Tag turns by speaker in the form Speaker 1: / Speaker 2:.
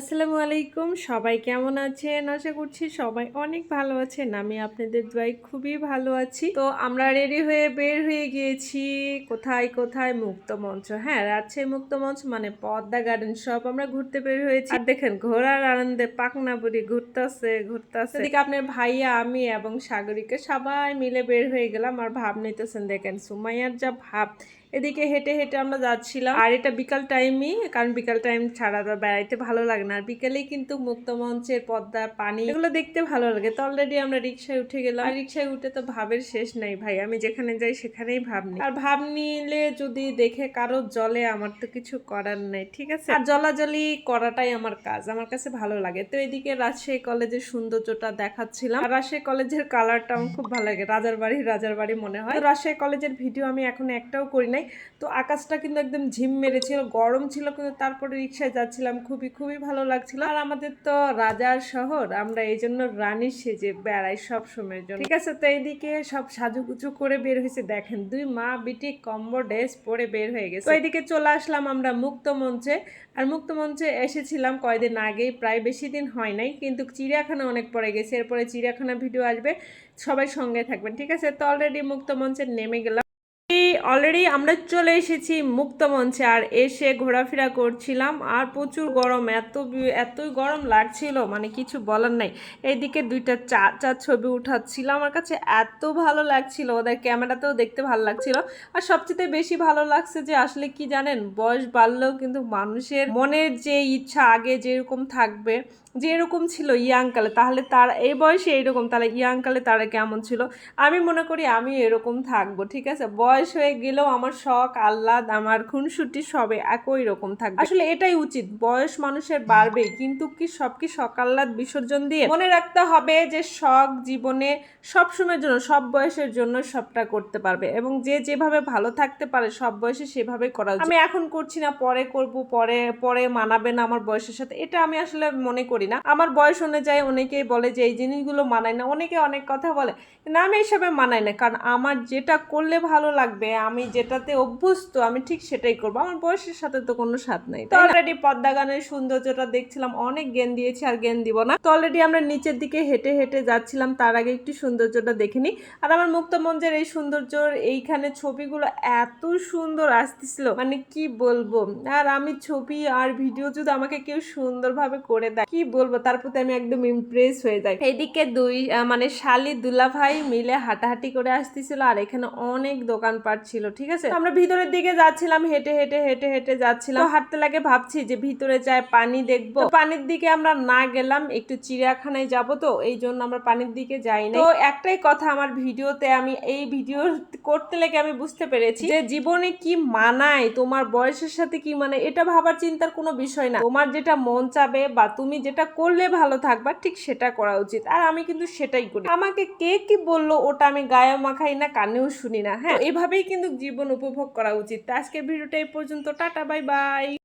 Speaker 1: আসসালামু আলাইকুম। সবাই কেমন আছেন? আশা করছি সবাই অনেক ভালো আছেন। আমি আপনাদের দোয়াই খুবই ভালো আছি। তো আমরা রেডি হয়ে বের হয়ে গিয়েছি। কোথায় কোথায়? মুক্ত মঞ্চ। হ্যাঁ রাজশাহী মুক্ত মঞ্চ মানে পদ্মা গার্ডেন সব আমরা ঘুরতে বের হয়েছি। আর দেখেন, ঘোরার আনন্দে পাকনা বুড়ি ঘুরতেছে ঘুরতেছে। এদিকে আপনার ভাইয়া, আমি এবং সাগরিকা সবাই মিলে বের হয়ে গেলাম আর ভাব নিতেছেন। দেখেন, সুমাইয়ার যা ভাব। এদিকে হেঁটে হেঁটে আমরা যাচ্ছিলাম। আর এটা বিকাল টাইমই কারণ বিকাল টাইম ছাড়া তো বেড়াইতে ভালো লাগে আর বিকালেই কিন্তু মুক্ত মঞ্চের পদ্মা, পানি এগুলো দেখতে ভালো লাগে। তো অলরেডি আমরা রিক্সায় উঠে গেলাম। আর রিক্সায় উঠে তো ভাবের শেষ নাই ভাই। আমি যেখানে যাই সেখানেই ভাব নিই। আর ভাব নিলে যদি দেখে কারও জলে আমার তো কিছু করার নেই, ঠিক আছে? আর জলাজলি করাটাই আমার কাজ, আমার কাছে ভালো লাগে। তো এদিকে রাজশাহী কলেজের সৌন্দর্যটা দেখাচ্ছিলাম। আর রাজশাহী কলেজের কালারটা আমার খুব ভালো লাগে, রাজার বাড়ি রাজার বাড়ি মনে হয়। তো রাজশাহী কলেজের ভিডিও আমি এখন একটাও করি নাই। তো আকাশটা কিন্তু একদম ঝিম মেরেছিল, গরম ছিল কিন্তু তারপরে রিক্সায় যাচ্ছিলাম, খুবই খুবই ভালো লাগছিল। আর আমাদের তো রাজার শহর, আমরা এই জন্য রানী সেজে বেড়াই সব সময়ের জন্য। ঠিক আছে, তো এইদিকে সব সাজুগুজু করে বের হয়েছে। দেখেন, দুই মা বিটি কম্বো ড্রেস পরে বের হয়ে গেছে। তো এইদিকে চলে আসলাম আমরা মুক্ত মঞ্চে। আর মুক্ত মঞ্চে এসেছিলাম কয়দিন আগেই, প্রায় বেশি দিন হয় নাই, কিন্তু চিড়িয়াখানা অনেক পরে গেছে। এরপরে চিড়িয়াখানা ভিডিও আসবে, সবাই সঙ্গে থাকবেন। ঠিক আছে, তো অলরেডি মুক্ত মঞ্চে নেমে গেলাম। অলরেডি আমরা চলে এসেছি মুক্ত মঞ্চে আর এসে ঘোরাফেরা করছিলাম আর প্রচুর গরম, এত এতই গরম লাগছিল মানে কিছু বলার নাই। এইদিকে দুইটা চা চা ছবি উঠাচ্ছিল আমার কাছে এত ভালো লাগছিল, ওদের ক্যামেরাতেও দেখতে ভালো লাগছিল। আর সবচেয়ে বেশি ভালো লাগছে যে আসলে কি জানেন, বয়স বাড়লেও কিন্তু মানুষের মনের যে ইচ্ছা আগে যেরকম থাকবে যে এরকম ছিল ইয়াংকালে তাহলে তার, এই বয়সে এইরকম, তাহলে ইয়াংকালে তারা কেমন ছিল? আমি মনে করি আমি এরকম থাকব, ঠিক আছে? বয়স হয়ে গেলেও আমার শখ, আহ্লাদ, আমার খুনসুটি সবে একই রকম থাকবে। আসলে এটাই উচিত, বয়স মানুষের বাড়বে কিন্তু কি সব কি শখ, আহ্লাদ, বিসর্জন দিয়ে? মনে রাখতে হবে যে শখ জীবনে সব সময়ের জন্য, সব বয়সের জন্য সবটা করতে পারবে এবং যে যেভাবে ভালো থাকতে পারে, সব বয়সে সেভাবে করা আমি এখন করছি না, পরে করব, পরে পরে মানাবে না আমার বয়সের সাথে, এটা আমি আসলে মনে করি। না। আমার বয়স অনুযায়ী অনেকেই বলে যে, এই জিনিসগুলো মানায় না। অনেকে অনেক কথা বলে, কিন্তু আমি এসবে মানাই না। কারণ আমার যেটা করলে ভালো লাগবে, আমি যেটাতে অভ্যস্ত, আমি ঠিক সেটাই করব। আমার বয়সের সাথে তো কোনো স্বাদ নাই তো অলরেডি পদ্মা গানের সৌন্দর্যটা দেখছিলাম, অনেক জ্ঞান দিয়েছি আর জ্ঞান দিব না। তো অলরেডি আমরা নিচের দিকে হেঁটে হেঁটে যাচ্ছিলাম, তার আগে একটু সৌন্দর্যটা দেখে নিই। আর আমার মুক্ত মঞ্চের এই সৌন্দর্যর এইখানে ছবিগুলো এত সুন্দর আসতেছিল মানে কি বলব? আর আমি ছবি আর ভিডিও যদি আমাকে কেউ সুন্দরভাবে করে দেয়, কি বলব, তার প্রতি আমি একদম ইমপ্রেস হয়ে যাই। এদিকে দুই মানে শালি দুলা ভাই মিলে হাঁটাহাঁটি করে আসতেছিল আর এখানে অনেক দোকানপাট ছিল, ঠিক আছে? আমরা ভিতরের দিকে যাচ্ছিলাম, হেঁটে হেঁটে হেঁটে হেঁটে যাচ্ছিলাম। হাঁটতে লাগে ভাবছি যে ভিতরে যায় পানি দেখব। পানির দিকে আমরা না গেলাম, একটু চিড়িয়াখানায় যাব তো, এই জন্য আমরা পানির দিকে যাই না তো একটাই কথা আমার ভিডিওতে আমি, এই ভিডিও করতে লেগে আমি বুঝতে পেরেছি যে জীবনে কি মানায়, তোমার বয়সের সাথে কি মানে এটা ভাবার চিন্তার কোনো বিষয় না। তোমার যেটা মন চাবে বা তুমি যেটা করলে ভালো থাকবা ঠিক সেটা করা উচিত। আর আমি কিন্তু সেটাই করি। আমাকে কে কি বলল, ওটা আমি গায়ে মাখাই না, কানেও শুনি না হ্যাঁ? এভাবেই কিন্তু জীবন উপভোগ করা উচিত। আজকের ভিডিওটা এই পর্যন্ত। Tata, bye bye.